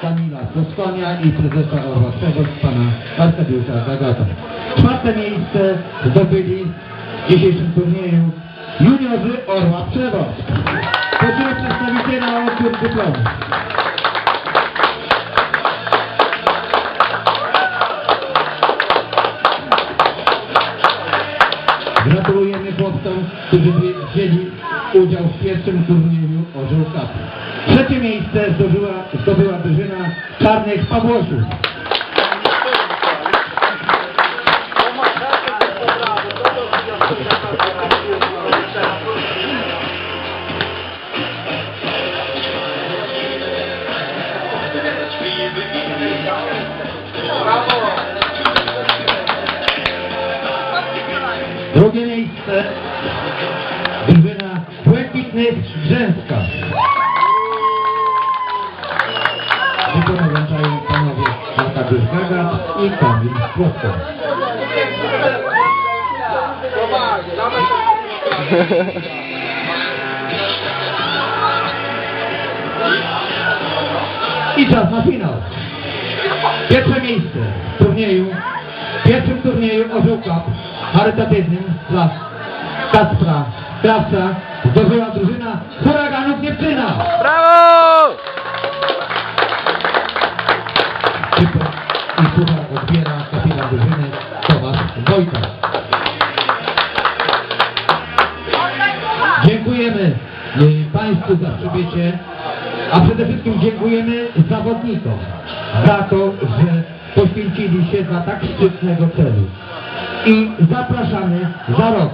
Kamila Soskonia i prezesa Przewoz pana Arkadiusza Zagata. Czwarte miejsce zdobyli w dzisiejszym turnieju juniorzy Orła Przewoz. Prosimy przedstawiciela o odbiór dyplomu. Gratulujemy chłopcom, którzy wzięli udział w pierwszym turnieju Orzeł. Trzecie miejsce zdobyła, zdobyła drużyna Czarnych Pawłosiów. Drugie miejsce drużyna Brzęska. Dyplom wręczają panowie Arkadiusz Gagat i Kamil Kłopko. I czas na finał. Pierwsze miejsce w turnieju, w pierwszym turnieju Orzeł Cup charytatywnym dla Kacpra Krawca zdobyła drużyna Huraganów Dziewczyna. Brawo! Typę i puchar odbiera kapitan drużyny Tomasz Wojta. Dziękujemy y, Państwu za przybycie, a przede wszystkim dziękujemy zawodnikom za to, że poświęcili się dla tak szczytnego celu. I zapraszamy za rok.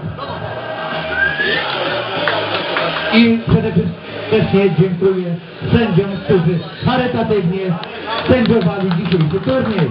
I przede wszystkim dziękuję sędziom, którzy charytatywnie sędziowali dzisiejszy turniej.